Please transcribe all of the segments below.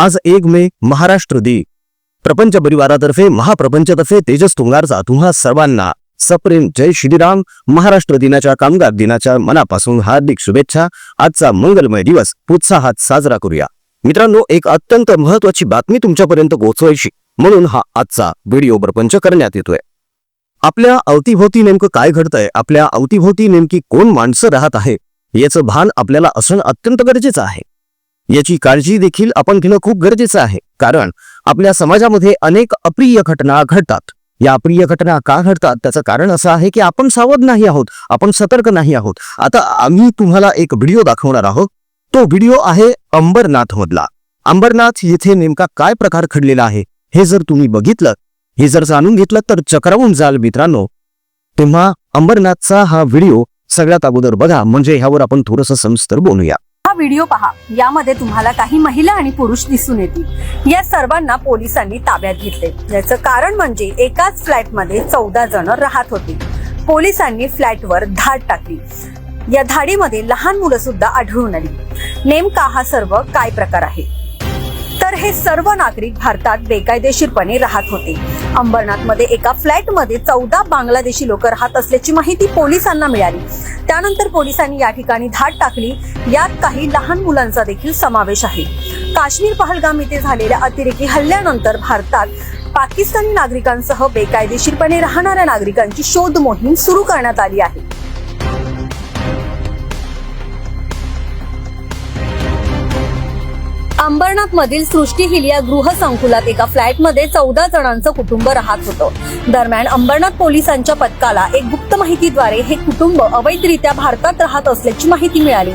आज एक मे महाराष्ट्र दिन. प्रपंच परिवारातर्फे महाप्रपंचतर्फे तेजस तुंगारचा तुम्हा सर्वांना सप्रेम. जय श्रीराम. महाराष्ट्र दिनाच्या कामगार दिनाच्या मनापासून हार्दिक शुभेच्छा. आजचा मंगलमय दिवस उत्साहात साजरा करूया. मित्रांनो एक अत्यंत महत्वाची बातमी तुमच्यापर्यंत पोहोचवायची. म्हणून हा आजचा व्हिडिओ प्रपंच करण्यात येतोय. आपल्या अवतीभोवती नेमकं काय घडतंय? आपल्या अवतीभोवती नेमकी कोण माणसं राहत आहे? याचं भान आपल्याला असणं अत्यंत गरजेचं आहे. याची काळजी देखील आपण घेणं खूप गरजेचं आहे. कारण आपल्या समाजामध्ये अनेक अप्रिय घटना घडतात. या अप्रिय घटना का घडतात? त्याचं कारण असं आहे की आपण सावध नाही आहोत. आपण सतर्क नाही आहोत. आता आम्ही तुम्हाला एक व्हिडिओ दाखवणार आहोत. तो व्हिडिओ आहे अंबरनाथ मधला. अंबरनाथ येथे नेमका काय प्रकार घडलेला आहे? हे जर तुम्ही बघितलं हे जर जाणून घेतलं तर चक्रावून जाल मित्रांनो. तेव्हा अंबरनाथचा हा व्हिडिओ सगळ्यात अगोदर बघा. म्हणजे ह्यावर आपण थोडंसं सविस्तर बोलूया. हा व्हिडिओ पहा. यामध्ये तुम्हाला काही महिला आणि पुरुष दिसून येतील. या सर्वांना पोलिसांनी ताब्यात घेतले. याचं कारण म्हणजे एकाच फ्लॅटमध्ये चौदा जण राहत होते. पोलिसांनी फ्लॅटवर धाड टाकली. या धाडीमध्ये लहान मुलं सुद्धा आढळून आली. नेमका हा सर्व काय प्रकार आहे? तर हे सर्व नागरिक भारतात बेकायदेशीरपणे राहत होते. अंबरनाथमध्ये एका फ्लॅटमध्ये चौदा बांगलादेशी लोक राहत असल्याची माहिती पोलिसांना मिळाली. त्यानंतर पोलिसांनी या ठिकाणी धाड टाकली. यात काही लहान मुलांचा देखील समावेश आहे. काश्मीर पहलगाम इथे झालेल्या अतिरेकी हल्ल्यानंतर भारतात पाकिस्तानी नागरिकांसह बेकायदेशीरपणे राहणाऱ्या नागरिकांची शोध मोहीम सुरू करण्यात आली आहे. अंबरनाथ मधील सृष्टी हिल या गृहसंकुलात एका फ्लॅटमध्ये चौदा जणांचं कुटुंब राहत होतं. दरम्यान अंबरनाथ पोलिसांच्या पथकाला एक गुप्त माहितीद्वारे हे कुटुंब अवैधरित्या भारतात राहत असल्याची माहिती मिळाली.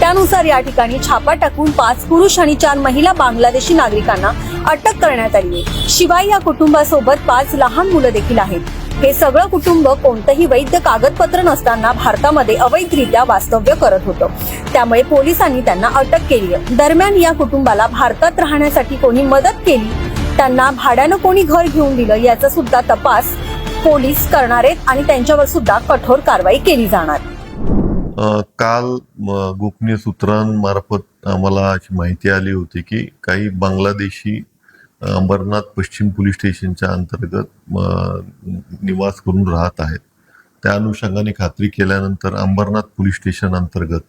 त्यानुसार या ठिकाणी छापा टाकून पाच पुरुष आणि चार महिला बांगलादेशी नागरिकांना अटक करण्यात आली. आहे शिवाय या कुटुंबासोबत पाच लहान मुलं देखील आहेत. हे सगळं कुटुंब कोणतंही वैध कागदपत्र नसताना भारतामध्ये अवैधरित्या वास्तव्य करत होतं. त्यामुळे पोलिसांनी त्यांना अटक केली दरम्यान या कुटुंबाला भारतात राहण्यासाठी कोणी मदत केली? त्यांना भाड्यानं कोणी घर घेऊन दिलं? याचा सुद्धा तपास पोलीस करणार आहेत आणि त्यांच्यावर सुद्धा कठोर कारवाई केली जाणार. काल गोपनीय सूत्रांमार्फत आम्हाला अशी माहिती आली होती की काही बांगलादेशी अंबरनाथ पश्चिम पोलीस स्टेशनच्या अंतर्गत म, निवास करून राहत आहेत. त्या अनुषंगाने खात्री केल्यानंतर अंबरनाथ पोलीस स्टेशन अंतर्गत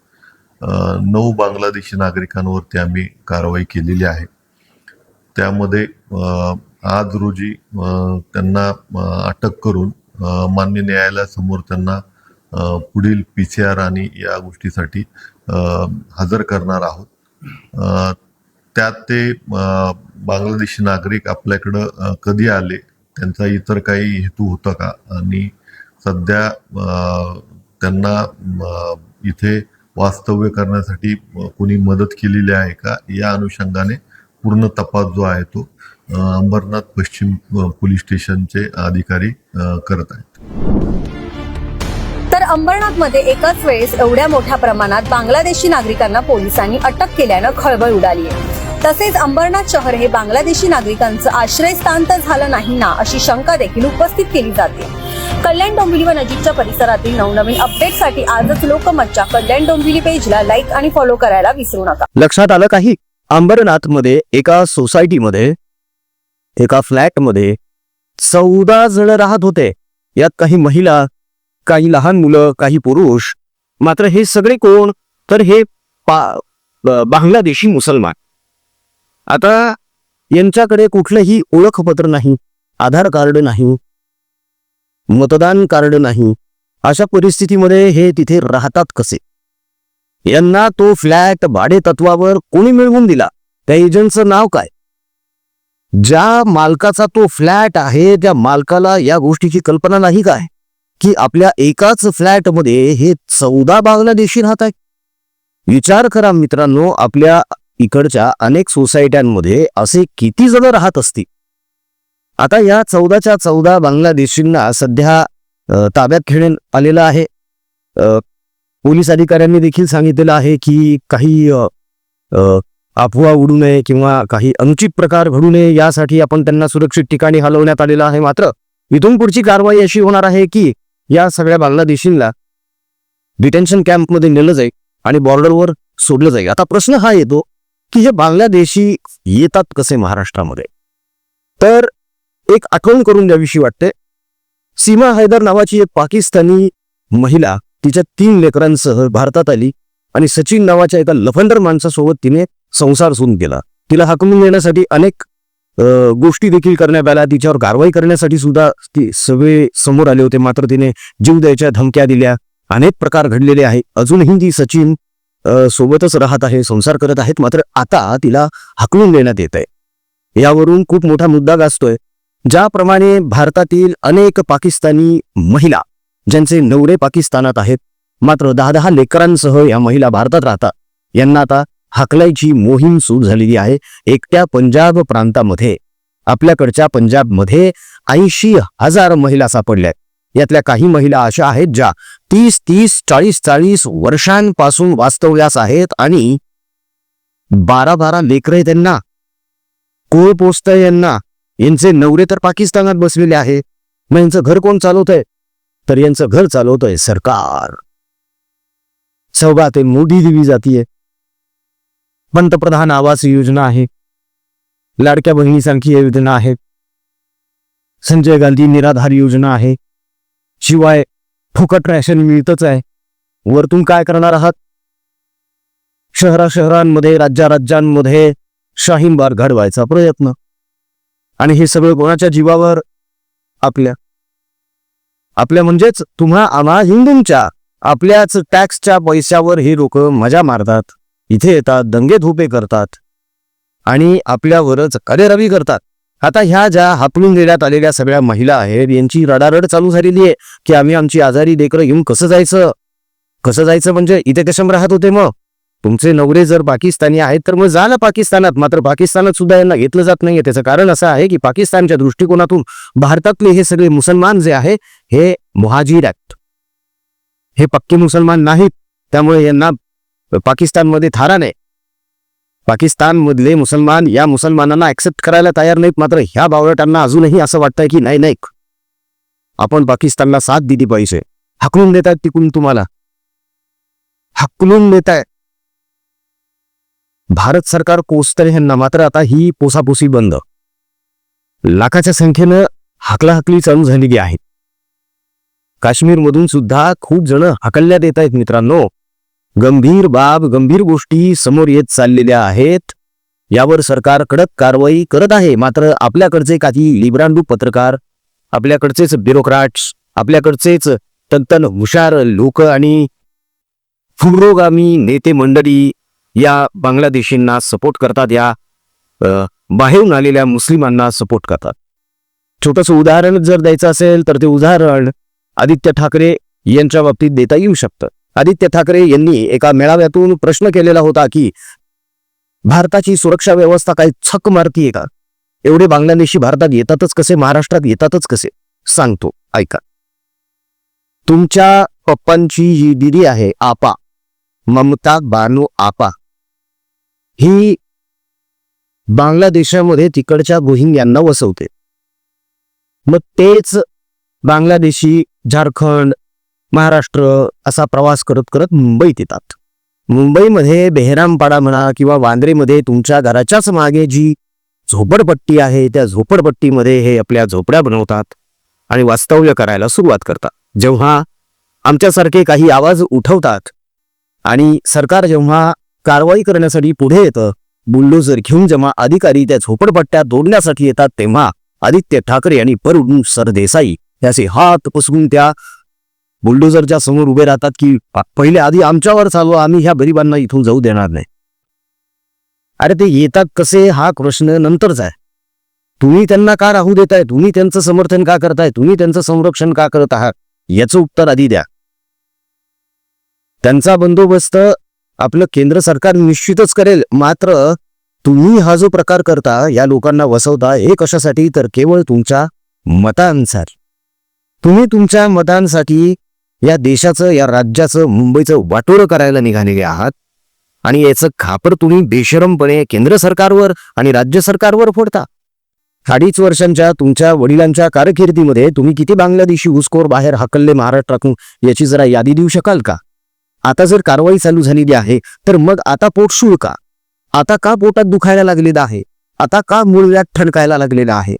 नऊ बांगलादेशी नागरिकांवरती आम्ही कारवाई केलेली आहे. त्यामध्ये आज रोजी त्यांना अटक करून मान्य न्यायालयासमोर त्यांना पुढील पी सी आर आणि या गोष्टीसाठी हजर करणार आहोत. त्यात ते बांगलादेशी नागरिक आपल्याकडं कधी आले? त्यांचा इतर काही हेतू होता का? आणि सध्या त्यांना इथे वास्तव्य करण्यासाठी कोणी मदत केलेली आहे का? या अनुषंगाने पूर्ण तपास जो आहे तो अंबरनाथ पश्चिम पोलीस स्टेशनचे अधिकारी करत आहेत. तर अंबरनाथमध्ये एकाच वेळेस एवढ्या मोठ्या प्रमाणात बांगलादेशी नागरिकांना पोलिसांनी अटक केल्यानं खळबळ उडाली आहे. तसेच अंबरनाथ शहर हे बांगलादेशी नागरिकांचं आश्रयस्थान तर झालं नाही ना अशी शंका देखील उपस्थित केली जाते. कल्याण डोंबिवली व नजीकच्या परिसरातील नवनवीन अपडेटसाठी आजच लोकमतच्या कल्याण डोंबिवली पेजला लाईक आणि फॉलो करायला विसरू नका. लक्षात आलं काही? अंबरनाथमध्ये एका सोसायटीमध्ये एका फ्लॅटमध्ये चौदा जण राहत होते. यात काही महिला काही लहान मुलं काही पुरुष. मात्र हे सगळे कोण? तर हे बांगलादेशी मुसलमान. आता यांच्याकडे कुठलंही ओळखपत्र नाही आधार कार्ड नाही मतदान कार्ड नाही अशा परिस्थितीमध्ये हे तिथे राहतात कसे? यांना तो फ्लॅट भाडे तत्वावर कोणी मिळवून दिला? त्या एजंटचं नाव काय? ज्या मालकाचा तो फ्लॅट आहे त्या मालकाला या गोष्टीची कल्पना नाही काय? की आपल्या एकाच फ्लॅटमध्ये हे चौदा बांगलादेशी राहत आहे विचार करा मित्रांनो आपल्या इकडच्या अनेक सोसायट्यांमध्ये असे किती जण राहत असतील? आता या चौदाच्या चौदा बांगलादेशींना सध्या ताब्यात घेण्यात आलेलं आहे. पोलीस अधिकाऱ्यांनी देखील सांगितलेलं आहे की काही अफवा उडू नये किंवा काही अनुचित प्रकार घडू नये यासाठी आपण त्यांना सुरक्षित ठिकाणी हलवण्यात आलेलं आहे. मात्र इथून पुढची कारवाई अशी होणार आहे की या सगळ्या बांगलादेशींना डिटेन्शन कॅम्पमध्ये नेलं जाईल आणि बॉर्डरवर सोडलं जाईल. आता प्रश्न हा येतो की हे बांगलादेशी येतात कसे महाराष्ट्रामध्ये. तर एक आठवण करून द्यावीशी वाटते. सीमा हैदर नावाची एक पाकिस्तानी महिला तिच्या तीन लेकरांसह भारतात आली आणि सचिन नावाच्या एका लफंडर माणसासोबत तिने संसार सुरू केला. तिला हाकलून देण्यासाठी अनेक गोष्टी देखील करण्यात आल्या. तिच्यावर कारवाई करण्यासाठी सुद्धा ती सगळे समोर आले होते. मात्र तिने जीव द्यायच्या धमक्या दिल्या. अनेक प्रकार घडलेले आहे. अजूनही ती सचिन सोबतच राहत आहे संसार करत आहेत मात्र आता तिला हाकलून देण्यात येत आहे यावरून खूप मोठा मुद्दा गाजतोय. ज्याप्रमाणे भारतातील अनेक पाकिस्तानी महिला ज्यांचे नवरे पाकिस्तानात आहेत मात्र दहा दहा लेकरांसह या महिला भारतात राहतात यांना आता हाकलायची मोहीम सुरू झालेली आहे. एकट्या पंजाब प्रांतामध्ये आपल्याकडच्या पंजाबमध्ये ऐंशी हजार महिला सापडल्या आहेत. यातल्या काही महिला अशा आहेत ज्या तीस तीस चाळीस चाळीस वर्षांपासून वास्तव्यास आहेत आणि बारा बारा लेकरे त्यांना कोळ पोचतंय यांना. यांचे नवरे तर पाकिस्तानात बसलेले आहे मग यांचं घर कोण चालवतंय? तर यांचं घर चालवतंय सरकार. सौगाते मोदी दिली जातीये. पंतप्रधान आवास योजना आहे. लाडक्या बहिणीसारखी योजना आहे. संजय गांधी निराधार योजना आहे. शिवाय फुकट रॅशन मिळतच आहे. वरतून काय करणार आहात? शहरा शहरांमध्ये राज्या राज्यांमध्ये शाहीनबार घडवायचा प्रयत्न. आणि हे सगळं कोणाच्या जीवावर? आपल्या. आपल्या म्हणजेच तुम्हा आम्हा हिंदूंच्या आपल्याच टॅक्सच्या पैशावर ही लोक मजा मारतात. इथे येतात दंगे धोपे करतात. आणि आपल्यावरच करेरवी करतात. आता ह्या ज्या हापलून देण्यात आलेल्या सगळ्या महिला आहेत यांची रडारड चालू झालेली आहे की आम्ही आमची आजारी लेकरं घेऊन कसं जायचं? कसं जायचं म्हणजे इथे कशम राहत होते मग? तुमचे नवरे जर पाकिस्तानी आहेत तर मग जा ना पाकिस्तानात. मात्र पाकिस्तानात सुद्धा यांना घेतलं जात नाहीये. त्याचं कारण असं आहे की पाकिस्तानच्या दृष्टिकोनातून भारतातले हे सगळे मुसलमान जे आहे हे मुहाजीर आहेत. हे पक्के मुसलमान नाहीत. त्यामुळे यांना पाकिस्तानमध्ये थारा नाही. पाकिस्तानमधले मुसलमान या मुसलमानांना ऍक्सेप्ट करायला तयार नाहीत. मात्र ह्या बावळटांना अजूनही असं वाटतंय की नाही नाही. आपण पाकिस्तानला साथ दिली पाहिजे. हकलून देत आहेत तुम्हाला? हकलून देत आहे भारत सरकार पोचतंय ह्यांना. मात्र आता ही पोसापोसी बंद. लाखाच्या संख्येनं हकलाहकली चालू झालेली आहे. काश्मीरमधून सुद्धा खूप जण हकलण्यात येत आहेत मित्रांनो. गंभीर बाब गंभीर गोष्टी समोर येत चाललेल्या आहेत. यावर सरकार कडक कारवाई करत आहे. मात्र आपल्याकडचे काही लिबरांडू पत्रकार आपल्याकडचेच ब्युरोक्रॅट्स आपल्याकडचेच तंतन हुशार लोक आणि पुरोगामी नेते मंडळी या बांगलादेशींना सपोर्ट करतात. या बाहेरून आलेल्या मुस्लिमांना सपोर्ट करतात. छोटस उदाहरण जर द्यायचं असेल तर ते उदाहरण आदित्य ठाकरे यांच्या बाबतीत देता येऊ शकतं. आदित्य ठाकरे यांनी एका मेळाव्यातून प्रश्न केलेला होता की भारताची सुरक्षा व्यवस्था काही छक मारतीये का? एवढे बांगलादेशी भारतात येतातच कसे? महाराष्ट्रात येतातच कसे? सांगतो ऐका. तुमच्या पप्पांची जी दिदी आहे आपा. ममता बानू आपा. ही बांगलादेशामध्ये तिकडच्या रोहिंग्यांना वसवते. मग तेच बांगलादेशी झारखंड महाराष्ट्र असा प्रवास करत करत मुंबईत येतात. मुंबईमध्ये बेहरामपाडा म्हणा किंवा वांद्रेमध्ये तुमच्या घराच्याच मागे जी झोपडपट्टी आहे त्या झोपडपट्टीमध्ये हे आपल्या झोपड्या बनवतात आणि वास्तव्य करायला सुरुवात करतात. जेव्हा आमच्यासारखे काही आवाज उठवतात आणि सरकार जेव्हा कारवाई करण्यासाठी पुढे येतं बुलडोझर घेऊन जेव्हा अधिकारी त्या झोपडपट्ट्या तोडण्यासाठी येतात तेव्हा आदित्य ठाकरे आणि परुण सरदेसाई याचे हात पसरून त्या बुलडोझरच्या समोर उभे राहतात की पहिले आधी आमच्यावर चालू आम्ही ह्या गरिबांना इथून जाऊ देणार नाही. अरे ते येतात कसे हा प्रश्न नंतरच आहे. तुम्ही त्यांना का राहू देताय? तुम्ही त्यांचं समर्थन का करताय? तुम्ही त्यांचं संरक्षण का करत आहात? याचं उत्तर आधी द्या. त्यांचा बंदोबस्त आपलं केंद्र सरकार निश्चितच करेल. मात्र तुम्ही हा जो प्रकार करता या लोकांना वसवता हे कशासाठी? तर केवळ तुमच्या मतानुसार तुम्ही तुमच्या मतांसाठी या देशाचं या राज्याचं मुंबईचं वाटोरं करायला निघालेले आहात. आणि याचं खापर तुम्ही बेशरमपणे केंद्र सरकारवर आणि राज्य सरकारवर फोडता. अडीच वर्षांच्या तुमच्या वडिलांच्या कारकिर्दीमध्ये तुम्ही किती बांगलादेशी घुसखोर बाहेर हकलले महाराष्ट्रातून याची जरा यादी देऊ शकाल का? आता जर कारवाई चालू झालेली आहे तर मग आता पोट पोटशूळ का? आता का पोटात दुखायला लागलेलं आहे? आता का मूळव्यात ठणकायला लागलेलं आहे?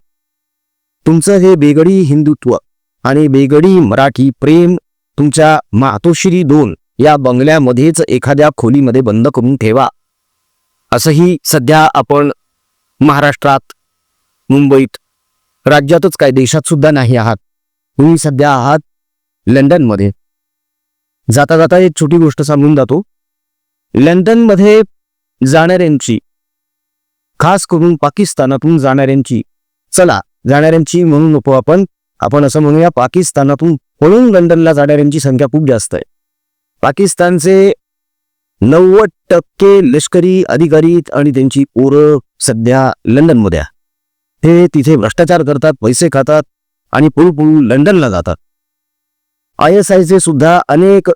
तुमचं हे बेगडी हिंदुत्व आणि बेगडी मराठी प्रेम तुमच्या मातोश्री दोन या बंगल्यामध्येच एखाद्या खोलीमध्ये बंद करून ठेवा. असंही सध्या आपण महाराष्ट्रात मुंबईत राज्यातच काय देशात सुद्धा नाही आहात. तुम्ही सध्या आहात लंडनमध्ये. जाता जाता एक छोटी गोष्ट सांगून जातो. लंडनमध्ये जाणाऱ्यांची खास करून पाकिस्तानातून जाणाऱ्यांची चला जाणाऱ्यांची म्हणू नको आपण आपण असं म्हणूया पाकिस्तानातून म्हणून लंडनला जाणाऱ्यांची संख्या खूप जास्त आहे. पाकिस्तानचे नव्वद टक्के लष्करी अधिकारी आणि त्यांची पोरं सध्या लंडनमध्ये आहे. ते तिथे भ्रष्टाचार करतात पैसे खातात आणि पळू पळू लंडनला जातात. आय एस आयचे सुद्धा अनेक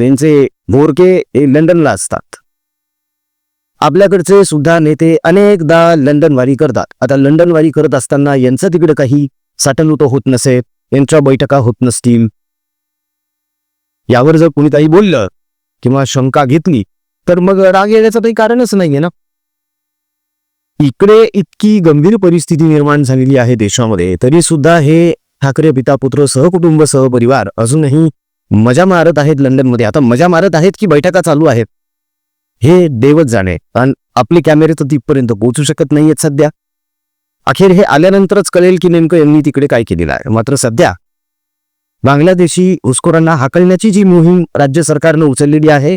यांचे भोरके हे लंडनला असतात. आपल्याकडचे सुद्धा नेते अनेकदा लंडनवारी करतात. आता लंडनवारी करत असताना यांचं तिकडे काही साठलूट होत नसेल यांच्या बैठका होत नसतील. यावर जर कोणी काही बोललं किंवा शंका घेतली तर मग राग येण्याचं काही कारणच नाहीये ना? इकडे इतकी गंभीर परिस्थिती निर्माण झालेली आहे देशामध्ये तरी सुद्धा हे ठाकरे पिता पुत्र सहकुटुंब सहपरिवार अजूनही मजा मारत आहेत लंडनमध्ये. आता मजा मारत आहेत की बैठका चालू आहेत? हे देवच जाणे. कारण आपले कॅमेरे तर तिथपर्यंत पोहोचू शकत नाहीयेत सध्या. अखेर हे आल्यानंतरच कळेल की नेमकं यांनी तिकडे काय केलेलं आहे. मात्र सध्या बांगलादेशी घुसखोरांना हाकलण्याची जी मोहीम राज्य सरकारनं उचललेली आहे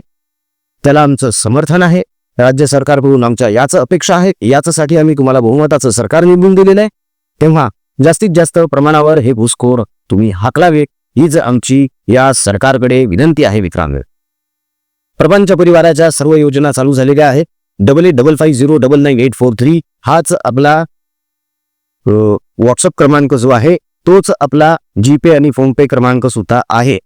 त्याला आमचं समर्थन आहे. राज्य सरकारकडून आमच्या याच अपेक्षा आहे. याचसाठी आम्ही तुम्हाला बहुमताचं सरकार निवडून दिलेलं आहे. तेव्हा जास्तीत जास्त प्रमाणावर हे घुसखोर तुम्ही हाकलावे हीच आमची या सरकारकडे विनंती आहे विक्रांत प्रपंच परिवाराच्या सर्व योजना चालू झालेल्या आहेत. Double eight double five zero double nine eight four three हाच आपला व्हॉट्सअप क्रमांक जो आहे तोच आपला जीपे आणि फोनपे क्रमांक सुद्धा आहे.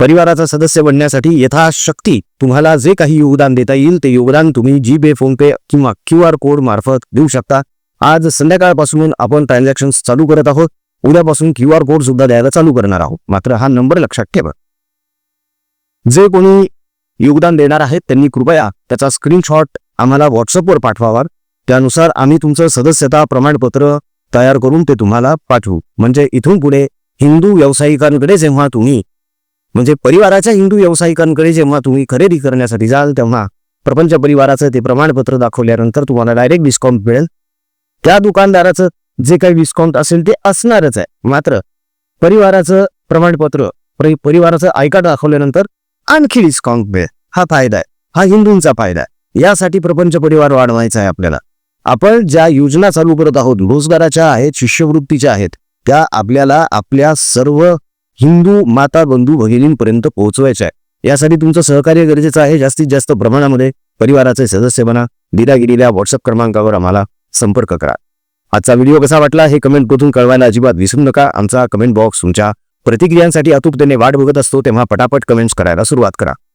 परिवाराचा सदस्य बनण्यासाठी यथाशक्ती तुम्हाला जे काही योगदान देता येईल ते योगदान तुम्ही जीपे फोनपे किंवा क्यू आर कोड मार्फत देऊ शकता. आज संध्याकाळपासून आपण ट्रान्झॅक्शन चालू करत आहोत. उद्यापासून क्यू आर कोड सुद्धा द्यायला चालू करणार आहोत. मात्र हा नंबर लक्षात ठेवा. जे कोणी योगदान देणार आहेत त्यांनी कृपया त्याचा स्क्रीनशॉट आम्हाला व्हॉट्सअपवर पाठवावा. त्यानुसार आम्ही तुमचं सदस्यता प्रमाणपत्र तयार करून ते तुम्हाला पाठवू. म्हणजे इथून पुढे हिंदू व्यावसायिकांकडे जेव्हा तुम्ही म्हणजे परिवाराच्या हिंदू व्यावसायिकांकडे जेव्हा तुम्ही खरेदी करण्यासाठी जाल तेव्हा प्रपंच परिवाराचं ते प्रमाणपत्र दाखवल्यानंतर तुम्हाला डायरेक्ट डिस्काउंट मिळेल. त्या दुकानदाराचं जे काही डिस्काउंट असेल ते असणारच आहे. मात्र परिवाराचं प्रमाणपत्र परिवाराचं आयकार्ड दाखवल्यानंतर आणखी डिस्काउंट मिळेल. हा फायदा आहे. हा हिंदूंचा फायदा आहे. यासाठी प्रपंच परिवार वाढवायचा आहे आपल्याला. आपण ज्या योजना चालू करत आहोत रोजगाराच्या आहेत शिष्यवृत्तीच्या आहेत त्या आपल्याला आपल्या सर्व हिंदू माता बंधू भगिनींपर्यंत पोहोचवायच्या आहे यासाठी तुमचं सहकार्य गरजेचं आहे. जास्तीत जास्त प्रमाणामध्ये परिवाराचे सदस्य बना. दिल्या व्हॉट्सअप क्रमांकावर आम्हाला संपर्क करा. आजचा व्हिडिओ कसा वाटला हे कमेंट करून कळवायला अजिबात विसरू नका. आमचा कमेंट बॉक्स तुमच्या प्रतिक्रियांसाठी अतुपतेने वाट बघत असतो. तेव्हा पटापट कमेंट्स करायला सुरुवात करा.